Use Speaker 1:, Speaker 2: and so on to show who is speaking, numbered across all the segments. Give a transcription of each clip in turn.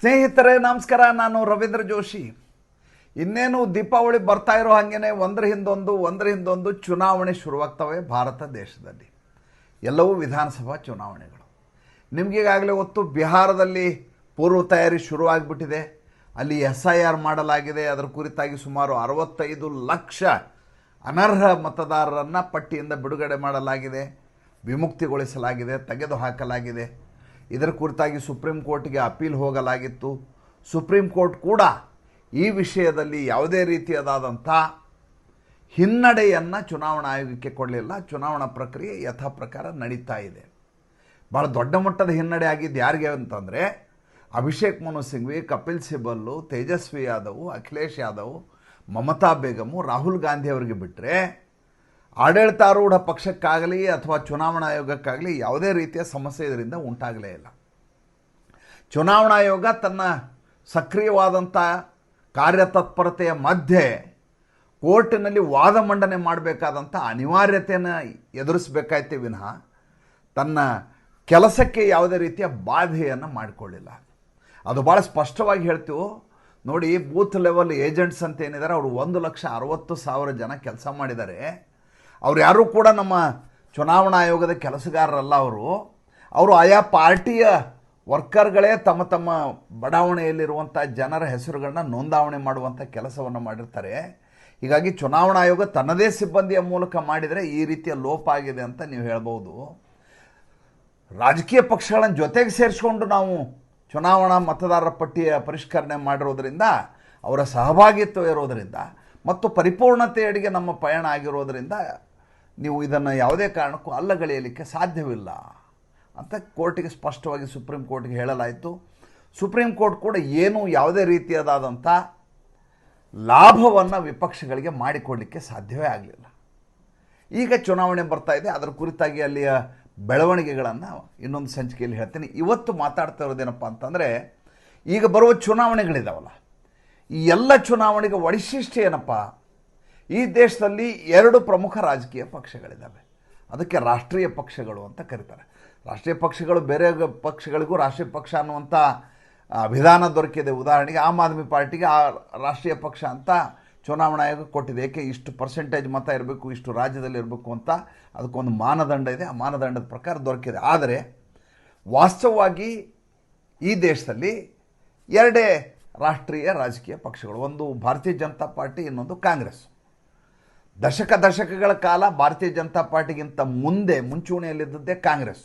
Speaker 1: ಸ್ನೇಹಿತರೆ, ನಮಸ್ಕಾರ. ನಾನು ರವೀಂದ್ರ ಜೋಶಿ. ಇನ್ನೇನು ದೀಪಾವಳಿ ಬರ್ತಾ ಇರೋ ಹಾಗೇನೆ ಒಂದರ ಹಿಂದೊಂದು ಒಂದರ ಹಿಂದೊಂದು ಚುನಾವಣೆ ಶುರುವಾಗ್ತವೆ ಭಾರತ ದೇಶದಲ್ಲಿ. ಎಲ್ಲವೂ ವಿಧಾನಸಭಾ ಚುನಾವಣೆಗಳು. ನಿಮಗೀಗಾಗಲೇ ಗೊತ್ತು, ಬಿಹಾರದಲ್ಲಿ ಪೂರ್ವ ತಯಾರಿ ಶುರುವಾಗಿಬಿಟ್ಟಿದೆ. ಅಲ್ಲಿ ಎಸ್ ಐ ಆರ್ ಮಾಡಲಾಗಿದೆ. ಅದರ ಕುರಿತಾಗಿ ಸುಮಾರು ಅರವತ್ತೈದು ಲಕ್ಷ ಅನರ್ಹ ಮತದಾರರನ್ನು ಪಟ್ಟಿಯಿಂದ ಬಿಡುಗಡೆ ಮಾಡಲಾಗಿದೆ. ವಿಮುಕ್ತಿಗೊಳಿಸಲಾಗಿದೆ, ತೆಗೆದುಹಾಕಲಾಗಿದೆ. ಇದರ ಕುರಿತಾಗಿ ಸುಪ್ರೀಂ ಕೋರ್ಟ್ಗೆ ಅಪೀಲ್ ಹೋಗಲಾಗಿತ್ತು. ಸುಪ್ರೀಂ ಕೋರ್ಟ್ ಕೂಡ ಈ ವಿಷಯದಲ್ಲಿ ಯಾವುದೇ ರೀತಿಯಾದಂಥ ಹಿನ್ನಡೆಯನ್ನು ಚುನಾವಣಾ ಆಯೋಗಕ್ಕೆ ಕೊಡಲಿಲ್ಲ. ಚುನಾವಣಾ ಪ್ರಕ್ರಿಯೆ ಯಥಾ ಪ್ರಕಾರ ನಡೀತಾ ಇದೆ. ಭಾಳ ದೊಡ್ಡ ಮಟ್ಟದ ಹಿನ್ನಡೆ ಆಗಿದ್ದು ಯಾರಿಗೆ ಅಂತಂದರೆ, ಅಭಿಷೇಕ್ ಮನು ಸಿಂಘ್ವಿ, ಕಪಿಲ್ ಸಿಬಲ್ಲು, ತೇಜಸ್ವಿ ಯಾದವ್, ಅಖಿಲೇಶ್ ಯಾದವ್, ಮಮತಾ ಬೇಗಮು, ರಾಹುಲ್ ಗಾಂಧಿ ಅವರಿಗೆ ಬಿಟ್ಟರೆ ಆಡಳಿತಾರೂಢ ಪಕ್ಷಕ್ಕಾಗಲಿ ಅಥವಾ ಚುನಾವಣಾ ಆಯೋಗಕ್ಕಾಗಲಿ ಯಾವುದೇ ರೀತಿಯ ಸಮಸ್ಯೆ ಇದರಿಂದ ಉಂಟಾಗಲೇ ಇಲ್ಲ. ಚುನಾವಣಾ ಆಯೋಗ ತನ್ನ ಸಕ್ರಿಯವಾದಂಥ ಕಾರ್ಯತತ್ಪರತೆಯ ಮಧ್ಯೆ ಕೋರ್ಟಿನಲ್ಲಿ ವಾದ ಮಂಡನೆ ಮಾಡಬೇಕಾದಂಥ ಅನಿವಾರ್ಯತೆಯನ್ನು ಎದುರಿಸಬೇಕಾಯ್ತು ವಿನಃ ತನ್ನ ಕೆಲಸಕ್ಕೆ ಯಾವುದೇ ರೀತಿಯ ಬಾಧೆಯನ್ನು ಮಾಡಿಕೊಳ್ಳಿಲ್ಲ. ಅದು ಭಾಳ ಸ್ಪಷ್ಟವಾಗಿ ಹೇಳ್ತೀವಿ, ನೋಡಿ ಬೂತ್ ಲೆವೆಲ್ ಏಜೆಂಟ್ಸ್ ಅಂತ ಏನಿದ್ದಾರೆ ಅವರು ಒಂದು ಲಕ್ಷ ಅರವತ್ತು ಸಾವಿರ ಜನ ಕೆಲಸ ಮಾಡಿದ್ದಾರೆ. ಅವ್ರು ಯಾರೂ ಕೂಡ ನಮ್ಮ ಚುನಾವಣಾ ಆಯೋಗದ ಕೆಲಸಗಾರರಲ್ಲ ಅವರು. ಅವರು ಆಯಾ ಪಾರ್ಟಿಯ ವರ್ಕರ್ಗಳೇ ತಮ್ಮ ತಮ್ಮ ಬಡಾವಣೆಯಲ್ಲಿರುವಂಥ ಜನರ ಹೆಸರುಗಳನ್ನ ನೋಂದಾವಣೆ ಮಾಡುವಂಥ ಕೆಲಸವನ್ನು ಮಾಡಿರ್ತಾರೆ. ಹೀಗಾಗಿ ಚುನಾವಣಾ ಆಯೋಗ ತನ್ನದೇ ಸಿಬ್ಬಂದಿಯ ಮೂಲಕ ಮಾಡಿದರೆ ಈ ರೀತಿಯ ಲೋಪ ಆಗಿದೆ ಅಂತ ನೀವು ಹೇಳ್ಬೋದು ರಾಜಕೀಯ ಪಕ್ಷಗಳನ್ನು ಜೊತೆಗೆ ಸೇರಿಸ್ಕೊಂಡು ನಾವು ಚುನಾವಣಾ ಮತದಾರರ ಪಟ್ಟಿಯ ಪರಿಷ್ಕರಣೆ ಮಾಡಿರೋದ್ರಿಂದ, ಅವರ ಸಹಭಾಗಿತ್ವ ಇರೋದರಿಂದ ಮತ್ತು ಪರಿಪೂರ್ಣತೆಯಡಿಗೆ ನಮ್ಮ ಪಯಣ ಆಗಿರೋದರಿಂದ ನೀವು ಇದನ್ನು ಯಾವುದೇ ಕಾರಣಕ್ಕೂ ಅಲ್ಲಗಳೆಯಲಿಕ್ಕೆ ಸಾಧ್ಯವಿಲ್ಲ ಅಂತ ಕೋರ್ಟಿಗೆ ಸ್ಪಷ್ಟವಾಗಿ ಸುಪ್ರೀಂ ಕೋರ್ಟ್ಗೆ ಹೇಳಲಾಯಿತು. ಸುಪ್ರೀಂ ಕೋರ್ಟ್ ಕೂಡ ಏನೂ ಯಾವುದೇ ರೀತಿಯಾದಂಥ ಲಾಭವನ್ನು ವಿಪಕ್ಷಗಳಿಗೆ ಮಾಡಿಕೊಡಲಿಕ್ಕೆ ಸಾಧ್ಯವೇ ಆಗಲಿಲ್ಲ. ಈಗ ಚುನಾವಣೆ ಬರ್ತಾ ಇದೆ. ಅದರ ಕುರಿತಾಗಿ ಅಲ್ಲಿಯ ಬೆಳವಣಿಗೆಗಳನ್ನು ಇನ್ನೊಂದು ಸಂಚಿಕೆಯಲ್ಲಿ ಹೇಳ್ತೀನಿ. ಇವತ್ತು ಮಾತಾಡ್ತಾ ಇರೋದೇನಪ್ಪ ಅಂತಂದರೆ, ಈಗ ಬರುವ ಚುನಾವಣೆಗಳಿದಾವಲ್ಲ. ಈ ಎಲ್ಲ ಚುನಾವಣೆಗೆ ವೈಶಿಷ್ಟ್ಯ ಏನಪ್ಪ? ಈ ದೇಶದಲ್ಲಿ ಎರಡು ಪ್ರಮುಖ ರಾಜಕೀಯ ಪಕ್ಷಗಳಿದ್ದಾವೆ. ಅದಕ್ಕೆ ರಾಷ್ಟ್ರೀಯ ಪಕ್ಷಗಳು ಅಂತ ಕರೀತಾರೆ. ರಾಷ್ಟ್ರೀಯ ಪಕ್ಷಗಳು ಬೇರೆ ಪಕ್ಷಗಳಿಗೂ ರಾಷ್ಟ್ರೀಯ ಪಕ್ಷ ಅನ್ನುವಂಥ ವಿಧಾನ ದೊರಕಿದೆ. ಉದಾಹರಣೆಗೆ ಆಮ್ ಆದ್ಮಿ ಪಾರ್ಟಿಗೆ ಆ ರಾಷ್ಟ್ರೀಯ ಪಕ್ಷ ಅಂತ ಚುನಾವಣಾ ಆಯೋಗ ಕೊಟ್ಟಿದೆ. ಏಕೆ ಇಷ್ಟು ಪರ್ಸೆಂಟೇಜ್ ಮತ ಇರಬೇಕು, ಇಷ್ಟು ರಾಜ್ಯದಲ್ಲಿ ಇರಬೇಕು ಅಂತ ಅದಕ್ಕೊಂದು ಮಾನದಂಡ ಇದೆ. ಆ ಮಾನದಂಡದ ಪ್ರಕಾರ ದೊರಕಿದೆ. ಆದರೆ ವಾಸ್ತವವಾಗಿ ಈ ದೇಶದಲ್ಲಿ ಎರಡೇ ರಾಷ್ಟ್ರೀಯ ರಾಜಕೀಯ ಪಕ್ಷಗಳು, ಒಂದು ಭಾರತೀಯ ಜನತಾ ಪಾರ್ಟಿ, ಇನ್ನೊಂದು ಕಾಂಗ್ರೆಸ್. ದಶಕ ದಶಕಗಳ ಕಾಲ ಭಾರತೀಯ ಜನತಾ ಪಾರ್ಟಿಗಿಂತ ಮುಂದೆ ಮುಂಚೂಣಿಯಲ್ಲಿದ್ದದ್ದೇ ಕಾಂಗ್ರೆಸ್.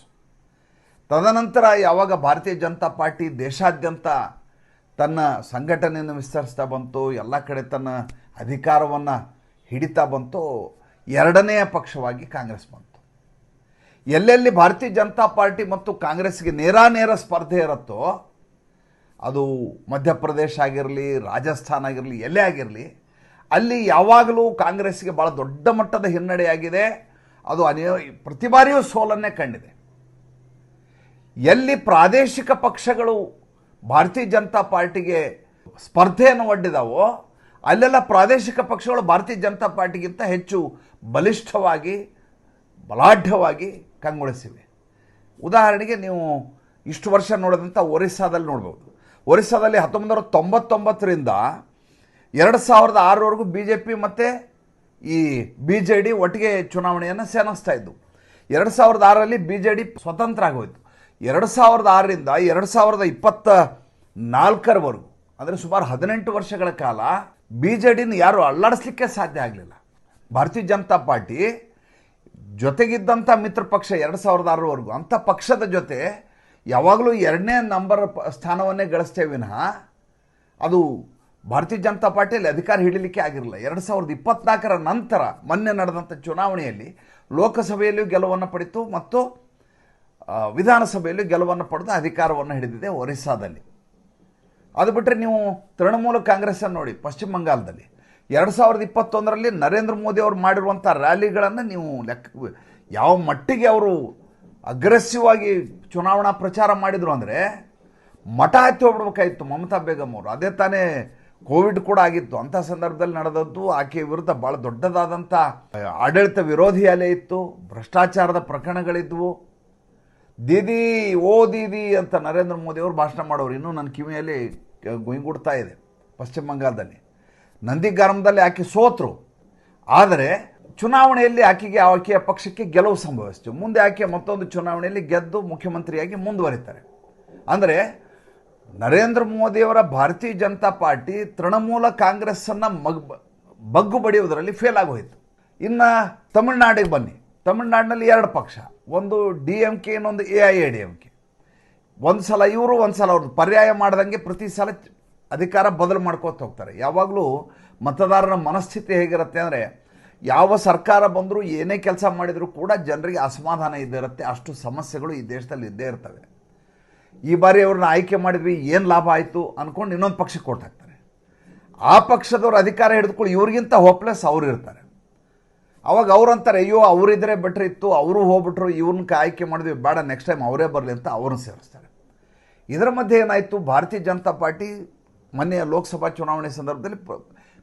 Speaker 1: ತದನಂತರ ಯಾವಾಗ ಭಾರತೀಯ ಜನತಾ ಪಾರ್ಟಿ ದೇಶಾದ್ಯಂತ ತನ್ನ ಸಂಘಟನೆಯನ್ನು ವಿಸ್ತರಿಸ್ತಾ ಬಂತು, ಎಲ್ಲ ಕಡೆ ತನ್ನ ಅಧಿಕಾರವನ್ನು ಹಿಡಿತಾ ಬಂತು, ಎರಡನೆಯ ಪಕ್ಷವಾಗಿ ಕಾಂಗ್ರೆಸ್ ಬಂತು. ಎಲ್ಲೆಲ್ಲಿ ಭಾರತೀಯ ಜನತಾ ಪಾರ್ಟಿ ಮತ್ತು ಕಾಂಗ್ರೆಸ್ಗೆ ನೇರಾನೇರ ಸ್ಪರ್ಧೆ ಇರುತ್ತೋ, ಅದು ಮಧ್ಯಪ್ರದೇಶ ಆಗಿರಲಿ, ರಾಜಸ್ಥಾನ ಆಗಿರಲಿ, ಎಲ್ಲೇ ಆಗಿರಲಿ ಅಲ್ಲಿ ಯಾವಾಗಲೂ ಕಾಂಗ್ರೆಸ್ಗೆ ಭಾಳ ದೊಡ್ಡ ಮಟ್ಟದ ಹಿನ್ನಡೆಯಾಗಿದೆ ಅದು ಅನೇ ಪ್ರತಿ ಬಾರಿಯೂ ಸೋಲನ್ನೇ ಕಂಡಿದೆ. ಎಲ್ಲಿ ಪ್ರಾದೇಶಿಕ ಪಕ್ಷಗಳು ಭಾರತೀಯ ಜನತಾ ಪಾರ್ಟಿಗೆ ಸ್ಪರ್ಧೆಯನ್ನು ಒಡ್ಡಿದಾವೋ, ಅಲ್ಲೆಲ್ಲ ಪ್ರಾದೇಶಿಕ ಪಕ್ಷಗಳು ಭಾರತೀಯ ಜನತಾ ಪಾರ್ಟಿಗಿಂತ ಹೆಚ್ಚು ಬಲಿಷ್ಠವಾಗಿ, ಬಲಾಢ್ಯವಾಗಿ ಕಂಗೊಳಿಸಿವೆ. ಉದಾಹರಣೆಗೆ ನೀವು ಇಷ್ಟು ವರ್ಷ ನೋಡಿದಂಥ ಒರಿಸ್ಸಾದಲ್ಲಿ ನೋಡ್ಬೋದು. ಒರಿಸ್ಸಾದಲ್ಲಿ ಹತ್ತೊಂಬತ್ತು ನೂರ ತೊಂಬತ್ತೊಂಬತ್ತರಿಂದ ಎರಡು ಸಾವಿರದ ಆರರವರೆಗೂ ಬಿ ಜೆ ಪಿ ಮತ್ತು ಈ ಬಿ ಜೆ ಡಿ ಒಟ್ಟಿಗೆ ಚುನಾವಣೆಯನ್ನು ಸೇನಿಸ್ತಾ ಇದ್ದವು ಎರಡು ಸಾವಿರದ ಆರರಲ್ಲಿ ಬಿ ಜೆ ಡಿ ಸ್ವತಂತ್ರ ಆಗೋಯ್ತು. ಎರಡು ಸಾವಿರದ ಆರರಿಂದ ಎರಡು ಸಾವಿರದ ಇಪ್ಪತ್ತ ನಾಲ್ಕರವರೆಗೂ ಅಂದರೆ ಸುಮಾರು ಹದಿನೆಂಟು ವರ್ಷಗಳ ಕಾಲ ಬಿ ಜೆ ಡಿನ ಯಾರು ಅಲ್ಲಾಡಿಸ್ಲಿಕ್ಕೆ ಸಾಧ್ಯ ಆಗಲಿಲ್ಲ. ಭಾರತೀಯ ಜನತಾ ಪಾರ್ಟಿ ಜೊತೆಗಿದ್ದಂಥ ಮಿತ್ರ ಪಕ್ಷ ಎರಡು ಸಾವಿರದ ಆರರವರೆಗೂ ಅಂಥ ಪಕ್ಷದ ಜೊತೆ ಯಾವಾಗಲೂ ಎರಡನೇ ನಂಬರ್ ಸ್ಥಾನವನ್ನೇ ಗಳಿಸ್ತೇವೆ ಅದು ಭಾರತೀಯ ಜನತಾ ಪಾರ್ಟಿಯಲ್ಲಿ ಅಧಿಕಾರ ಹಿಡಿಲಿಕ್ಕೆ ಆಗಿರಲಿಲ್ಲ. ಎರಡು ಸಾವಿರದ ಇಪ್ಪತ್ನಾಲ್ಕರ ನಂತರ ಮೊನ್ನೆ ನಡೆದಂಥ ಚುನಾವಣೆಯಲ್ಲಿ ಲೋಕಸಭೆಯಲ್ಲಿಯೂ ಗೆಲುವನ್ನು ಪಡಿತು ಮತ್ತು ವಿಧಾನಸಭೆಯಲ್ಲಿ ಗೆಲುವನ್ನು ಪಡೆದು ಅಧಿಕಾರವನ್ನು ಹಿಡಿದಿದೆ ಒರಿಸ್ಸಾದಲ್ಲಿ. ಅದು ಬಿಟ್ಟರೆ ನೀವು ತೃಣಮೂಲ ಕಾಂಗ್ರೆಸ್ಸನ್ನು ನೋಡಿ, ಪಶ್ಚಿಮ ಬಂಗಾಳದಲ್ಲಿ. ಎರಡು ಸಾವಿರದ ಇಪ್ಪತ್ತೊಂದರಲ್ಲಿ ನರೇಂದ್ರ ಮೋದಿ ಅವರು ಮಾಡಿರುವಂಥ ರ್ಯಾಲಿಗಳನ್ನು ನೀವು ಲೆಕ್ಕ, ಯಾವ ಮಟ್ಟಿಗೆ ಅವರು ಅಗ್ರೆಸಿವ್ ಆಗಿ ಚುನಾವಣಾ ಪ್ರಚಾರ ಮಾಡಿದರು ಅಂದರೆ ಮಠ ಹತ್ತಿ ಹೋಗ್ಬಿಡ್ಬೇಕಾಗಿತ್ತು ಮಮತಾ ಬೇಗಮ್ ಅವರು. ಅದೇ ತಾನೇ ಕೋವಿಡ್ ಕೂಡ ಆಗಿತ್ತು. ಅಂಥ ಸಂದರ್ಭದಲ್ಲಿ ನಡೆದದ್ದು ಆಕೆ ವಿರುದ್ಧ ಭಾಳ ದೊಡ್ಡದಾದಂಥ ಆಡಳಿತ ವಿರೋಧಿ ಅಲೆ ಇತ್ತು. ಭ್ರಷ್ಟಾಚಾರದ ಪ್ರಕರಣಗಳಿದ್ವು. ದೀದಿ, ಓ ದೀದಿ ಅಂತ ನರೇಂದ್ರ ಮೋದಿ ಅವರು ಭಾಷಣ ಮಾಡೋರು. ಇನ್ನೂ ನನ್ನ ಕಿವಿಯಲ್ಲಿ ಗುಂಗುಡ್ತಾ ಇದೆ ಪಶ್ಚಿಮ ಬಂಗಾಳದಲ್ಲಿ. ನಂದಿಗ್ರಾಮದಲ್ಲಿ ಆಕೆ ಸೋತರು. ಆದರೆ ಚುನಾವಣೆಯಲ್ಲಿ ಆಕೆಗೆ, ಆಕೆಯ ಪಕ್ಷಕ್ಕೆ ಗೆಲುವು ಸಂಭವಿಸ್ತು. ಮುಂದೆ ಆಕೆ ಮತ್ತೊಂದು ಚುನಾವಣೆಯಲ್ಲಿ ಗೆದ್ದು ಮುಖ್ಯಮಂತ್ರಿಯಾಗಿ ಮುಂದುವರಿತಾರೆ. ಅಂದರೆ ನರೇಂದ್ರ ಮೋದಿಯವರ ಭಾರತೀಯ ಜನತಾ ಪಾರ್ಟಿ ತೃಣಮೂಲ ಕಾಂಗ್ರೆಸ್ಸನ್ನು ಮಗ್ ಬಗ್ಗು ಬಡಿಯುವುದರಲ್ಲಿ ಫೇಲ್ ಆಗೋಯಿತು. ಇನ್ನು ತಮಿಳ್ನಾಡಿಗೆ ಬನ್ನಿ. ತಮಿಳ್ನಾಡಿನಲ್ಲಿ ಎರಡು ಪಕ್ಷ. ಒಂದು ಡಿ ಎಂ ಕೆ, ಇನ್ನೊಂದು A I A D M K. ಒಂದು ಸಲ ಇವರು, ಒಂದು ಸಲ ಅವ್ರದ್ದು ಪರ್ಯಾಯ ಮಾಡ್ದಂಗೆ ಪ್ರತಿ ಸಲ ಅಧಿಕಾರ ಬದಲು ಮಾಡ್ಕೋತ ಹೋಗ್ತಾರೆ. ಯಾವಾಗಲೂ ಮತದಾರರ ಮನಸ್ಥಿತಿ ಹೇಗಿರುತ್ತೆ ಅಂದರೆ, ಯಾವ ಸರ್ಕಾರ ಬಂದರೂ ಏನೇ ಕೆಲಸ ಮಾಡಿದರೂ ಕೂಡ ಜನರಿಗೆ ಅಸಮಾಧಾನ ಇದ್ದೇ ಇರುತ್ತೆ ಅಷ್ಟು ಸಮಸ್ಯೆಗಳು ಈ ದೇಶದಲ್ಲಿ ಇದ್ದೇ ಇರ್ತವೆ. ಈ ಬಾರಿ ಅವ್ರನ್ನ ಆಯ್ಕೆ ಮಾಡಿದ್ವಿ, ಏನು ಲಾಭ ಆಯಿತು ಅಂದ್ಕೊಂಡು ಇನ್ನೊಂದು ಪಕ್ಷಕ್ಕೆ ಕೊಟ್ಟು ಹಾಕ್ತಾರೆ. ಆ ಪಕ್ಷದವ್ರು ಅಧಿಕಾರ ಹಿಡಿದುಕೊಳ್ಳಿ, ಇವ್ರಿಗಿಂತ ಹೋಪ್ಲೆಸ್ ಅವ್ರು ಇರ್ತಾರೆ. ಅವಾಗ ಅವ್ರಂತಾರೆ ಅಯ್ಯೋ ಅವರಿದ್ರೆ ಬೆಟ್ರ್ ಇತ್ತು, ಅವರು ಹೋಗ್ಬಿಟ್ರು ಇವ್ರನ್ನ ಆಯ್ಕೆ ಮಾಡಿದ್ವಿ, ಬೇಡ ನೆಕ್ಸ್ಟ್ ಟೈಮ್ ಅವರೇ ಬರಲಿ ಅಂತ ಅವ್ರನ್ನ ಸೇರಿಸ್ತಾರೆ. ಇದರ ಮಧ್ಯೆ ಏನಾಯಿತು, ಭಾರತೀಯ ಜನತಾ ಪಾರ್ಟಿ ಮೊನ್ನೆ ಲೋಕಸಭಾ ಚುನಾವಣೆ ಸಂದರ್ಭದಲ್ಲಿ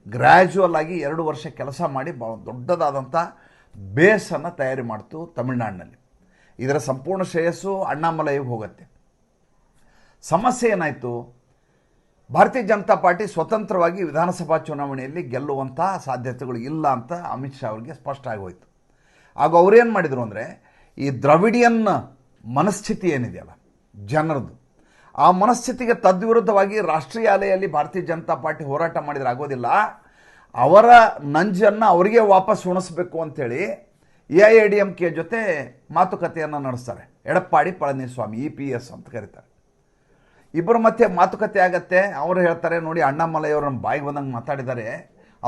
Speaker 1: ಗ್ರ್ಯಾಜುವಲ್ ಆಗಿ ಎರಡು ವರ್ಷ ಕೆಲಸ ಮಾಡಿ ಬ ದೊಡ್ಡದಾದಂಥ ಬೇಸನ್ನು ತಯಾರಿ ಮಾಡ್ತು ತಮಿಳ್ನಾಡಿನಲ್ಲಿ. ಇದರ ಸಂಪೂರ್ಣ ಶ್ರೇಯಸ್ಸು ಅಣ್ಣಾಮಲೈಗೆ ಹೋಗುತ್ತೆ. ಸಮಸ್ಯೆ ಏನಾಯಿತು? ಭಾರತೀಯ ಜನತಾ ಪಾರ್ಟಿ ಸ್ವತಂತ್ರವಾಗಿ ವಿಧಾನಸಭಾ ಚುನಾವಣೆಯಲ್ಲಿ ಗೆಲ್ಲುವಂಥ ಸಾಧ್ಯತೆಗಳು ಇಲ್ಲ ಅಂತ ಅಮಿತ್ ಶಾ ಅವರಿಗೆ ಸ್ಪಷ್ಟ ಆಗೋಯ್ತು. ಆಗ ಅವರೇನು ಮಾಡಿದರು ಅಂದರೆ, ಈ ದ್ರವಿಡಿಯನ್ ಮನಸ್ಥಿತಿ ಏನಿದೆಯಲ್ಲ ಜನರದು ಆ ಮನಸ್ಥಿತಿಗೆ ತದ್ವಿರುದ್ಧವಾಗಿ ರಾಷ್ಟ್ರೀಯ ಅಲೆಯಲ್ಲಿ ಭಾರತೀಯ ಜನತಾ ಪಾರ್ಟಿ ಹೋರಾಟ ಮಾಡಿದರೆ ಆಗೋದಿಲ್ಲ. ಅವರ ನಂಜನ್ನು ಅವರಿಗೆ ವಾಪಸ್ ಉಣಿಸ್ಬೇಕು ಅಂಥೇಳಿ A I D M K ಜೊತೆ ಮಾತುಕತೆಯನ್ನು ನಡೆಸ್ತಾರೆ. Edappadi Palaniswami, E P S ಅಂತ ಕರೀತಾರೆ. ಇಬ್ಬರ ಮಧ್ಯೆ ಮಾತುಕತೆ ಆಗತ್ತೆ. ಅವರು ಹೇಳ್ತಾರೆ, ನೋಡಿ ಅಣ್ಣಾಮಲೈಯವರು ನಮ್ಮ ಬಾಯಿಗೆ ಬಂದಂಗೆ ಮಾತಾಡಿದ್ದಾರೆ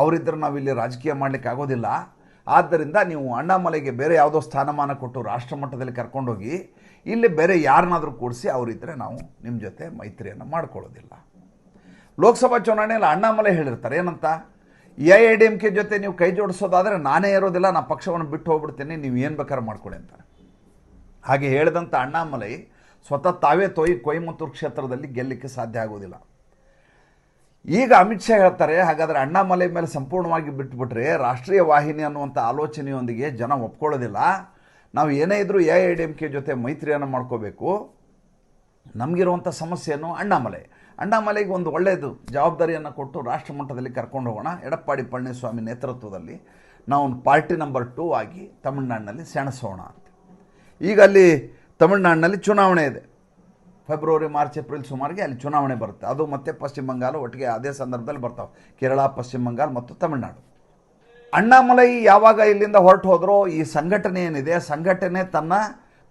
Speaker 1: ಅವರಿದ್ದರೆ ನಾವು ಇಲ್ಲಿ ರಾಜಕೀಯ ಮಾಡಲಿಕ್ಕೆ ಆಗೋದಿಲ್ಲ. ಆದ್ದರಿಂದ ನೀವು ಅಣ್ಣಾಮಲೈಗೆ ಬೇರೆ ಯಾವುದೋ ಸ್ಥಾನಮಾನ ಕೊಟ್ಟು ರಾಷ್ಟ್ರ ಮಟ್ಟದಲ್ಲಿ ಕರ್ಕೊಂಡೋಗಿ, ಇಲ್ಲಿ ಬೇರೆ ಯಾರನ್ನಾದರೂ ಕೂಡಿಸಿ ಅವರಿದ್ದರೆ ನಾವು ನಿಮ್ಮ ಜೊತೆ ಮೈತ್ರಿಯನ್ನು ಮಾಡ್ಕೊಳ್ಳೋದಿಲ್ಲ. ಲೋಕಸಭಾ ಚುನಾವಣೆಯಲ್ಲಿ ಅಣ್ಣಾಮಲೆ ಹೇಳಿರ್ತಾರೆ, ಏನಂತ? A I D M K ಜೊತೆ ನೀವು ಕೈ ಜೋಡಿಸೋದಾದರೆ ನಾನೇ ಇರೋದಿಲ್ಲ ನಾನು ಪಕ್ಷವನ್ನು ಬಿಟ್ಟು ಹೋಗ್ಬಿಡ್ತೀನಿ, ನೀವು ಏನು ಬೇಕಾದ್ರೆ ಮಾಡ್ಕೊಳ್ಳಿ ಅಂತಾರೆ. ಹಾಗೆ ಹೇಳಿದಂಥ ಅಣ್ಣಾಮಲೈ ಸ್ವತಃ ತಾವೇ ತೊಯ್, ಕೊಯಮತ್ತೂರು ಕ್ಷೇತ್ರದಲ್ಲಿ ಗೆಲ್ಲಲಿಕ್ಕೆ ಸಾಧ್ಯ ಆಗೋದಿಲ್ಲ ಈಗ ಅಮಿತ್ ಶಾ ಹೇಳ್ತಾರೆ, ಹಾಗಾದರೆ ಅಣ್ಣಾಮಲೆ ಮೇಲೆ ಸಂಪೂರ್ಣವಾಗಿ ಬಿಟ್ಟುಬಿಟ್ರೆ ರಾಷ್ಟ್ರೀಯ ವಾಹಿನಿ ಅನ್ನುವಂಥ ಆಲೋಚನೆಯೊಂದಿಗೆ ಜನ ಒಪ್ಕೊಳ್ಳೋದಿಲ್ಲ. ನಾವು ಏನೇ ಇದ್ದರೂ A I D M K ಜೊತೆ ಮೈತ್ರಿಯನ್ನು ಮಾಡ್ಕೋಬೇಕು. ನಮಗಿರುವಂಥ ಸಮಸ್ಯೆಯನ್ನು ಅಣ್ಣಾಮಲೆ ಅಣ್ಣಾಮಲೆಗೆ ಒಂದು ಒಳ್ಳೆಯದು ಜವಾಬ್ದಾರಿಯನ್ನು ಕೊಟ್ಟು ರಾಷ್ಟ್ರ ಮಟ್ಟದಲ್ಲಿ ಕರ್ಕೊಂಡು ಹೋಗೋಣ. ಎಡಪ್ಪಾಡಿ ಪಳನಿಸ್ವಾಮಿ ನೇತೃತ್ವದಲ್ಲಿ ನಾವು ಪಾರ್ಟಿ ನಂಬರ್ ಟೂ ಆಗಿ ತಮಿಳ್ನಾಡಿನಲ್ಲಿ ಸೆಣಸೋಣ ಅಂತ. ಈಗ ಅಲ್ಲಿ ತಮಿಳ್ನಾಡಿನಲ್ಲಿ ಚುನಾವಣೆ ಇದೆ. ಫೆಬ್ರವರಿ, ಮಾರ್ಚ್, ಏಪ್ರಿಲ್ ಸುಮಾರಿಗೆ ಅಲ್ಲಿ ಚುನಾವಣೆ ಬರುತ್ತೆ. ಅದು ಮತ್ತೆ ಪಶ್ಚಿಮ ಬಂಗಾಲ ಒಟ್ಟಿಗೆ ಅದೇ ಸಂದರ್ಭದಲ್ಲಿ ಬರ್ತಾವೆ. ಕೇರಳ, ಪಶ್ಚಿಮ ಬಂಗಾಳ ಮತ್ತು ತಮಿಳುನಾಡು. ಅಣ್ಣಾಮಲೈ ಯಾವಾಗ ಇಲ್ಲಿಂದ ಹೊರಟು ಹೋದರೂ, ಈ ಸಂಘಟನೆ ಏನಿದೆ, ಸಂಘಟನೆ ತನ್ನ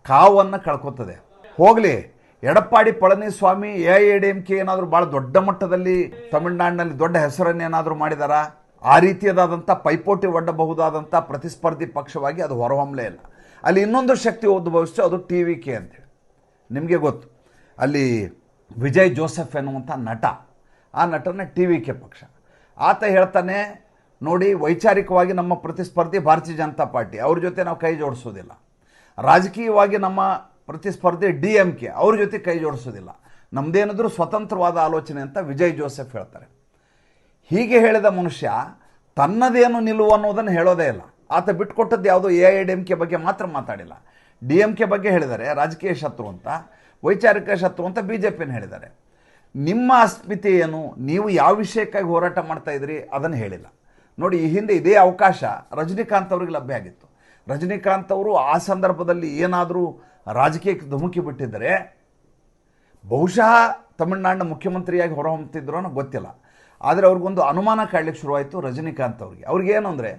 Speaker 1: ಕಾವನ್ನು ಕಳ್ಕೊತದೆ. ಹೋಗಲಿ, Edappadi Palaniswami A I D M K ಏನಾದರೂ ಭಾಳ ದೊಡ್ಡ ಮಟ್ಟದಲ್ಲಿ ತಮಿಳುನಾಡಿನಲ್ಲಿ ದೊಡ್ಡ ಹೆಸರನ್ನು ಏನಾದರೂ ಮಾಡಿದಾರಾ? ಆ ರೀತಿಯದಾದಂಥ ಪೈಪೋಟಿ ಒಡ್ಡಬಹುದಾದಂಥ ಪ್ರತಿಸ್ಪರ್ಧಿ ಪಕ್ಷವಾಗಿ ಅದು ಹೊರಹೊಮ್ಮಲೇ ಇಲ್ಲ. ಅಲ್ಲಿ ಇನ್ನೊಂದು ಶಕ್ತಿ ಉದ್ಭವಿಸ್ತು ಅದು ಟಿ ವಿ ಕೆ ಅಂತೇಳಿ ನಿಮಗೆ ಗೊತ್ತು. ಅಲ್ಲಿ ವಿಜಯ್ ಜೋಸೆಫ್ ಎನ್ನುವಂಥ ನಟ, ಆ ನಟನ ಟಿ ವಿ ಕೆ ಪಕ್ಷ. ಆತ ಹೇಳ್ತಾನೆ, ನೋಡಿ, ವೈಚಾರಿಕವಾಗಿ ನಮ್ಮ ಪ್ರತಿಸ್ಪರ್ಧಿ ಭಾರತೀಯ ಜನತಾ ಪಾರ್ಟಿ, ಅವ್ರ ಜೊತೆ ನಾವು ಕೈ ಜೋಡಿಸೋದಿಲ್ಲ. ರಾಜಕೀಯವಾಗಿ ನಮ್ಮ ಪ್ರತಿಸ್ಪರ್ಧಿ ಡಿ ಎಂ ಕೆ, ಅವ್ರ ಜೊತೆ ಕೈ ಜೋಡಿಸೋದಿಲ್ಲ. ನಮ್ಮದೇನಾದರೂ ಸ್ವತಂತ್ರವಾದ ಆಲೋಚನೆ ಅಂತ ವಿಜಯ್ ಜೋಸೆಫ್ ಹೇಳ್ತಾರೆ. ಹೀಗೆ ಹೇಳಿದ ಮನುಷ್ಯ ತನ್ನದೇನು ನಿಲುವು ಅನ್ನೋದನ್ನು ಹೇಳೋದೇ ಇಲ್ಲ. ಆತ ಬಿಟ್ಕೊಟ್ಟದ್ದು ಯಾವುದೋ A I D M K ಬಗ್ಗೆ ಮಾತ್ರ ಮಾತಾಡಿಲ್ಲ. ಡಿ ಎಂ ಕೆ ಬಗ್ಗೆ ಹೇಳಿದ್ದಾರೆ, ರಾಜಕೀಯ ಶತ್ರು ಅಂತ, ವೈಚಾರಿಕ ಶತ್ರು ಅಂತ ಬಿ ಜೆ ಪಿನ ಹೇಳಿದ್ದಾರೆ. ನಿಮ್ಮ ಅಸ್ಮಿತೆ ಏನು? ನೀವು ಯಾವ ವಿಷಯಕ್ಕಾಗಿ ಹೋರಾಟ ಮಾಡ್ತಾ ಇದ್ರಿ? ಅದನ್ನು ಹೇಳಿಲ್ಲ. ನೋಡಿ, ಈ ಹಿಂದೆ ಇದೇ ಅವಕಾಶ ರಜನಿಕಾಂತ್ ಅವ್ರಿಗೆ ಲಭ್ಯ ಆಗಿತ್ತು. ರಜನಿಕಾಂತ್ ಅವರು ಆ ಸಂದರ್ಭದಲ್ಲಿ ಏನಾದರೂ ರಾಜಕೀಯಕ್ಕೆ ಧುಮುಕಿ ಬಿಟ್ಟಿದ್ದರೆ, ಬಹುಶಃ ತಮಿಳುನಾಡಿನ ಮುಖ್ಯಮಂತ್ರಿಯಾಗಿ ಹೊರಹೊಮ್ಮತಿದ್ರು ಅನ್ನೋ ಗೊತ್ತಿಲ್ಲ. ಆದರೆ ಅವ್ರಿಗೊಂದು ಅನುಮಾನ ಕಾಡಲಿಕ್ಕೆ ಶುರುವಾಯಿತು ರಜನಿಕಾಂತ್ ಅವ್ರಿಗೆ. ಅವ್ರಿಗೇನು ಅಂದರೆ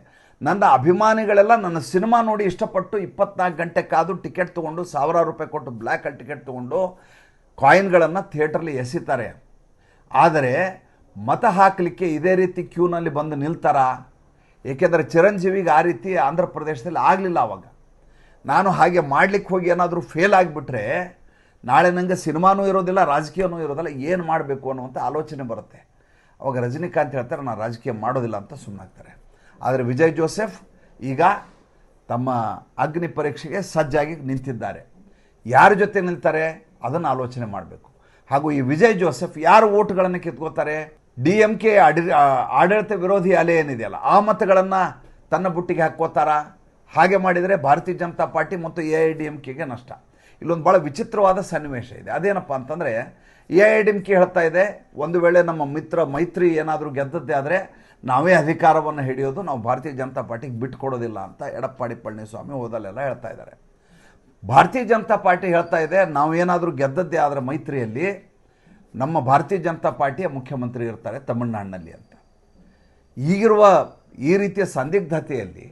Speaker 1: ನನ್ನ ಅಭಿಮಾನಿಗಳೆಲ್ಲ ನನ್ನ ಸಿನಿಮಾ ನೋಡಿ ಇಷ್ಟಪಟ್ಟು ಇಪ್ಪತ್ನಾಲ್ಕು ಗಂಟೆ ಕಾದು ಟಿಕೆಟ್ ತೊಗೊಂಡು ಸಾವಿರಾರು ರೂಪಾಯಿ ಕೊಟ್ಟು ಬ್ಲ್ಯಾಕಲ್ಲಿ ಟಿಕೆಟ್ ತೊಗೊಂಡು ಕಾಯಿನ್ಗಳನ್ನು ಥಿಯೇಟ್ರಲ್ಲಿ ಎಸಿತಾರೆ. ಆದರೆ ಮತ ಹಾಕಲಿಕ್ಕೆ ಇದೇ ರೀತಿ ಕ್ಯೂನಲ್ಲಿ ಬಂದು ನಿಲ್ತಾರಾ? ಏಕೆಂದರೆ ಚಿರಂಜೀವಿಗೆ ಆ ರೀತಿ ಆಂಧ್ರ ಪ್ರದೇಶದಲ್ಲಿ ಆಗಲಿಲ್ಲ ಅವಾಗ. ನಾನು ಹಾಗೆ ಮಾಡಲಿಕ್ಕೆ ಹೋಗಿ ಏನಾದರೂ ಫೇಲ್ ಆಗಿಬಿಟ್ರೆ ನಾಳೆ ನನಗೆ ಸಿನಿಮಾನೂ ಇರೋದಿಲ್ಲ ರಾಜಕೀಯನೂ ಇರೋದಿಲ್ಲ, ಏನು ಮಾಡಬೇಕು ಅನ್ನುವಂಥ ಆಲೋಚನೆ ಬರುತ್ತೆ. ಅವಾಗ ರಜನಿಕಾಂತ್ ಹೇಳ್ತಾರೆ, ನಾನು ರಾಜಕೀಯ ಮಾಡೋದಿಲ್ಲ ಅಂತ ಸುಮ್ಮನಾಗ್ತಾರೆ ಆದರೆ ವಿಜಯ್ ಜೋಸೆಫ್ ಈಗ ತಮ್ಮ ಅಗ್ನಿ ಪರೀಕ್ಷೆಗೆ ಸಜ್ಜಾಗಿ ನಿಂತಿದ್ದಾರೆ. ಯಾರ ಜೊತೆ ನಿಲ್ತಾರೆ? ಅದನ್ನು ಆಲೋಚನೆ ಮಾಡಬೇಕು. ಹಾಗೂ ಈ ವಿಜಯ್ ಜೋಸೆಫ್ ಯಾರು ಓಟ್ಗಳನ್ನು ಕಿತ್ಕೋತಾರೆ? ಡಿ ಎಂ ಕೆ ಆಡಳಿತ ವಿರೋಧಿ ಅಲೆ ಏನಿದೆಯಲ್ಲ, ಆ ಮತಗಳನ್ನು ತನ್ನ ಬುಟ್ಟಿಗೆ ಹಾಕ್ಕೋತಾರಾ? ಹಾಗೆ ಮಾಡಿದರೆ ಭಾರತೀಯ ಜನತಾ ಪಾರ್ಟಿ ಮತ್ತು ಎ ಐ ಡಿ ಎಂ ಕೆಗೆ ನಷ್ಟ. ಇಲ್ಲೊಂದು ಭಾಳ ವಿಚಿತ್ರವಾದ ಸನ್ನಿವೇಶ ಇದೆ. ಅದೇನಪ್ಪ ಅಂತಂದರೆ, A I D M K ಹೇಳ್ತಾ ಇದೆ, ಒಂದು ವೇಳೆ ನಮ್ಮ ಮಿತ್ರ ಮೈತ್ರಿ ಏನಾದರೂ ಗೆದ್ದದ್ದೇ ಆದರೆ ನಾವೇ ಅಧಿಕಾರವನ್ನು ಹಿಡಿಯೋದು, ನಾವು ಭಾರತೀಯ ಜನತಾ ಪಾರ್ಟಿಗೆ ಬಿಟ್ಕೊಡೋದಿಲ್ಲ ಅಂತ ಎಡಪ್ಪಾಡಿ ಪಳನಿಸ್ವಾಮಿ ಓದಲೆಲ್ಲ ಹೇಳ್ತಾ ಇದ್ದಾರೆ. ಭಾರತೀಯ ಜನತಾ ಪಾರ್ಟಿ ಹೇಳ್ತಾ ಇದೆ, ನಾವೇನಾದರೂ ಗೆದ್ದದ್ದೇ ಆದರೆ ಮೈತ್ರಿಯಲ್ಲಿ ನಮ್ಮ ಭಾರತೀಯ ಜನತಾ ಪಾರ್ಟಿಯ ಮುಖ್ಯಮಂತ್ರಿ ಇರ್ತಾರೆ ತಮಿಳುನಾಡಿನಲ್ಲಿ ಅಂತ. ಈಗಿರುವ ಈ ರೀತಿಯ ಸಂದಿಗ್ಧತೆಯಲ್ಲಿ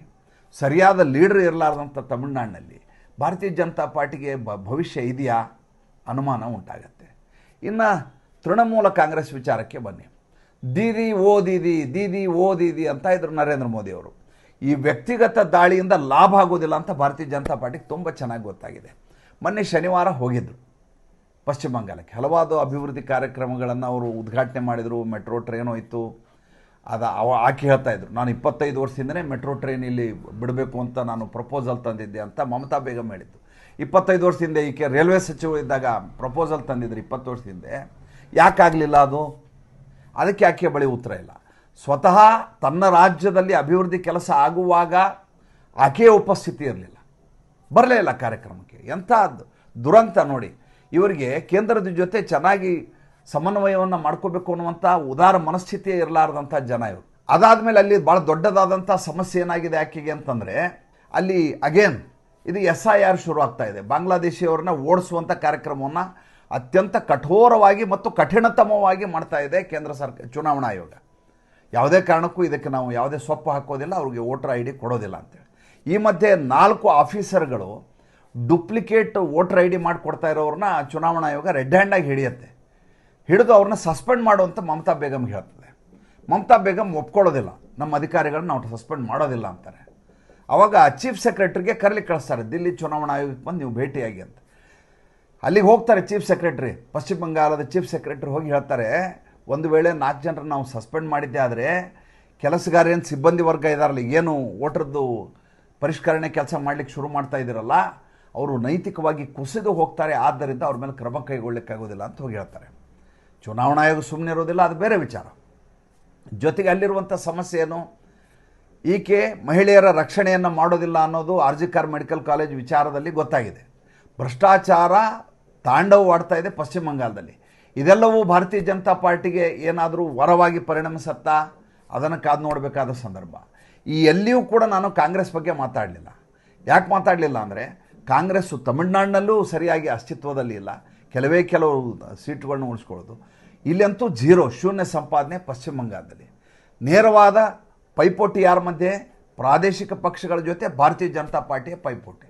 Speaker 1: ಸರಿಯಾದ ಲೀಡರ್ ಇರಲಾರ್ದಂಥ ತಮಿಳುನಾಡಿನಲ್ಲಿ ಭಾರತೀಯ ಜನತಾ ಪಾರ್ಟಿಗೆ ಬ ಭವಿಷ್ಯ ಇದೆಯಾ? ಅನುಮಾನ ಉಂಟಾಗತ್ತೆ. ಇನ್ನು ತೃಣಮೂಲ ಕಾಂಗ್ರೆಸ್ ವಿಚಾರಕ್ಕೆ ಬನ್ನಿ. ದೀದಿ ಓದಿದಿ ದೀದಿ ಓದಿದಿ ಅಂತ ಇದ್ರು ನರೇಂದ್ರ ಮೋದಿಯವರು ಈ ವ್ಯಕ್ತಿಗತ ದಾಳಿಯಿಂದ ಲಾಭ ಆಗೋದಿಲ್ಲ ಅಂತ ಭಾರತೀಯ ಜನತಾ ಪಾರ್ಟಿಗೆ ತುಂಬ ಚೆನ್ನಾಗಿ ಗೊತ್ತಾಗಿದೆ. ಮೊನ್ನೆ ಶನಿವಾರ ಹೋಗಿದ್ದರು ಪಶ್ಚಿಮ ಬಂಗಾಳಕ್ಕೆ. ಹಲವಾರು ಅಭಿವೃದ್ಧಿ ಕಾರ್ಯಕ್ರಮಗಳನ್ನು ಅವರು ಉದ್ಘಾಟನೆ ಮಾಡಿದರು, ಮೆಟ್ರೋ ಟ್ರೈನ್ ಹೋಯಿತು. ಅದು ಅವ ಆಕೆ ಹೇಳ್ತಾ ಇದ್ರು, ನಾನು ಇಪ್ಪತ್ತೈದು ವರ್ಷದಿಂದನೇ ಮೆಟ್ರೋ ಟ್ರೈನ್ ಇಲ್ಲಿ ಬಿಡಬೇಕು ಅಂತ ನಾನು ಪ್ರಪೋಸಲ್ ತಂದಿದ್ದೆ ಅಂತ ಮಮತಾ ಬೇಗಂ ಹೇಳಿದ್ದು. ಇಪ್ಪತ್ತೈದು ವರ್ಷದಿಂದ ಈಕೆ ರೈಲ್ವೆ ಸಚಿವರು ಇದ್ದಾಗ ಪ್ರಪೋಸಲ್ ತಂದಿದ್ರು, ಇಪ್ಪತ್ತು ವರ್ಷದಿಂದ. ಯಾಕಾಗಲಿಲ್ಲ ಅದು? ಅದಕ್ಕೆ ಯಾಕೆ ಬಳಿ ಉತ್ತರ ಇಲ್ಲ? ಸ್ವತಃ ತನ್ನ ರಾಜ್ಯದಲ್ಲಿ ಅಭಿವೃದ್ಧಿ ಕೆಲಸ ಆಗುವಾಗ ಆಕೆಯ ಉಪಸ್ಥಿತಿ ಇರಲಿಲ್ಲ. ಬರಲೇ ಇಲ್ಲ ಕಾರ್ಯಕ್ರಮಕ್ಕೆ. ಎಂಥ ದುರಂತ ನೋಡಿ. ಇವರಿಗೆ ಕೇಂದ್ರದ ಜೊತೆ ಚೆನ್ನಾಗಿ ಸಮನ್ವಯವನ್ನು ಮಾಡ್ಕೋಬೇಕು ಅನ್ನುವಂಥ ಉದಾರ ಮನಸ್ಥಿತಿಯೇ ಇರಲಾರ್ದಂಥ ಜನ ಇವರು. ಅದಾದಮೇಲೆ ಅಲ್ಲಿ ಭಾಳ ದೊಡ್ಡದಾದಂಥ ಸಮಸ್ಯೆ ಏನಾಗಿದೆ ಆಕೆಗೆ ಅಂತಂದರೆ, ಅಲ್ಲಿ ಅಗೇನ್ ಇದು ಎಸ್ ಐ ಆರ್ ಶುರು ಆಗ್ತಾ ಇದೆ. ಬಾಂಗ್ಲಾದೇಶಿಯವ್ರನ್ನ ಓಡಿಸುವಂಥ ಕಾರ್ಯಕ್ರಮವನ್ನು ಅತ್ಯಂತ ಕಠೋರವಾಗಿ ಮತ್ತು ಕಠಿಣತಮವಾಗಿ ಮಾಡ್ತಾ ಇದೆ ಕೇಂದ್ರ ಸರ್ಕಾರ ಚುನಾವಣಾ ಆಯೋಗ. ಯಾವುದೇ ಕಾರಣಕ್ಕೂ ಇದಕ್ಕೆ ನಾವು ಯಾವುದೇ ಸೊಪ್ಪು ಹಾಕೋದಿಲ್ಲ, ಅವ್ರಿಗೆ ವೋಟರ್ ಐ ಡಿ ಕೊಡೋದಿಲ್ಲ ಅಂತೇಳಿ. ಈ ಮಧ್ಯೆ ನಾಲ್ಕು ಆಫೀಸರ್ಗಳು ಡುಪ್ಲಿಕೇಟ್ ವೋಟರ್ ಐ ಡಿ ಮಾಡಿಕೊಡ್ತಾ ಇರೋರನ್ನ ಚುನಾವಣಾ ಆಯೋಗ ರೆಡ್ ಹ್ಯಾಂಡಾಗಿ ಹಿಡಿಯುತ್ತೆ. ಹಿಡಿದು ಅವ್ರನ್ನ ಸಸ್ಪೆಂಡ್ ಮಾಡುವಂತ ಮಮತಾ ಬೇಗಂ ಹೇಳ್ತದೆ. ಮಮತಾ ಬೇಗಮ್ ಒಪ್ಕೊಳ್ಳೋದಿಲ್ಲ. ನಮ್ಮ ಅಧಿಕಾರಿಗಳನ್ನ ನಾವು ಸಸ್ಪೆಂಡ್ ಮಾಡೋದಿಲ್ಲ ಅಂತಾರೆ. ಅವಾಗ ಚೀಫ್ ಸೆಕ್ರೆಟರಿಗೆ ಕರಲಿ ಕಳಿಸ್ತಾರೆ. ದಿಲ್ಲಿ ಚುನಾವಣಾ ಆಯೋಗಕ್ಕೆ ಬಂದು ನೀವು ಭೇಟಿಯಾಗಿ ಅಂತ. ಅಲ್ಲಿಗೆ ಹೋಗ್ತಾರೆ ಚೀಫ್ ಸೆಕ್ರೆಟ್ರಿ. ಪಶ್ಚಿಮ ಬಂಗಾಳದ ಚೀಫ್ ಸೆಕ್ರೆಟ್ರಿ ಹೋಗಿ ಹೇಳ್ತಾರೆ, ಒಂದು ವೇಳೆ ನಾಲ್ಕು ಜನರ ನಾವು ಸಸ್ಪೆಂಡ್ ಮಾಡಿದ್ದೆ ಆದರೆ ಕೆಲಸಗಾರೇನು ಸಿಬ್ಬಂದಿ ವರ್ಗ ಇದಾರಲ್ಲಿ, ಏನು ವೋಟರ್ದು ಪರಿಷ್ಕರಣೆ ಕೆಲಸ ಮಾಡ್ಲಿಕ್ಕೆ ಶುರು ಮಾಡ್ತಾ ಇದ್ದೀರಲ್ಲ, ಅವರು ನೈತಿಕವಾಗಿ ಕುಸಿದು ಹೋಗ್ತಾರೆ, ಆದ್ದರಿಂದ ಅವ್ರ ಮೇಲೆ ಕ್ರಮ ಕೈಗೊಳ್ಳಲಿಕ್ಕಾಗೋದಿಲ್ಲ ಅಂತ ಹೋಗಿ ಹೇಳ್ತಾರೆ. ಚುನಾವಣಾ ಆಯೋಗ ಸುಮ್ಮನೆ ಇರೋದಿಲ್ಲ, ಅದು ಬೇರೆ ವಿಚಾರ. ಜೊತೆಗೆ ಅಲ್ಲಿರುವಂಥ ಸಮಸ್ಯೆ ಏನು? ಈಕೆ ಮಹಿಳೆಯರ ರಕ್ಷಣೆಯನ್ನು ಮಾಡೋದಿಲ್ಲ ಅನ್ನೋದು ಆರ್ಜಿಕಾರ್ ಮೆಡಿಕಲ್ ಕಾಲೇಜ್ ವಿಚಾರದಲ್ಲಿ ಗೊತ್ತಾಗಿದೆ. ಭ್ರಷ್ಟಾಚಾರ ತಾಂಡವವಾಡ್ತಾ ಇದೆ ಪಶ್ಚಿಮ ಬಂಗಾಲದಲ್ಲಿ ಇದೆಲ್ಲವೂ ಭಾರತೀಯ ಜನತಾ ಪಾರ್ಟಿಗೆ ಏನಾದರೂ ವರವಾಗಿ ಪರಿಣಮಿಸತ್ತಾ ಅದನ್ನು ಕಾದು ನೋಡಬೇಕಾದ ಸಂದರ್ಭ. ಈ ಎಲ್ಲಿಯೂ ಕೂಡ ನಾನು ಕಾಂಗ್ರೆಸ್ ಬಗ್ಗೆ ಮಾತಾಡಲಿಲ್ಲ. ಯಾಕೆ ಮಾತಾಡಲಿಲ್ಲ ಅಂದರೆ, ಕಾಂಗ್ರೆಸ್ಸು ತಮಿಳ್ನಾಡಿನಲ್ಲೂ ಸರಿಯಾಗಿ ಅಸ್ತಿತ್ವದಲ್ಲಿ ಇಲ್ಲ. ಕೆಲವೇ ಕೆಲವು ಸೀಟುಗಳನ್ನ ಉಳಿಸ್ಕೊಳ್ಳೋದು. ಇಲ್ಲಂತೂ ಜೀರೋ, ಶೂನ್ಯ ಸಂಪಾದನೆ ಪಶ್ಚಿಮ ಬಂಗಾಲದಲ್ಲಿ ನೇರವಾದ ಪೈಪೋಟಿ ಯಾರ ಮಧ್ಯೆ? ಪ್ರಾದೇಶಿಕ ಪಕ್ಷಗಳ ಜೊತೆ ಭಾರತೀಯ ಜನತಾ ಪಾರ್ಟಿಯ ಪೈಪೋಟಿ.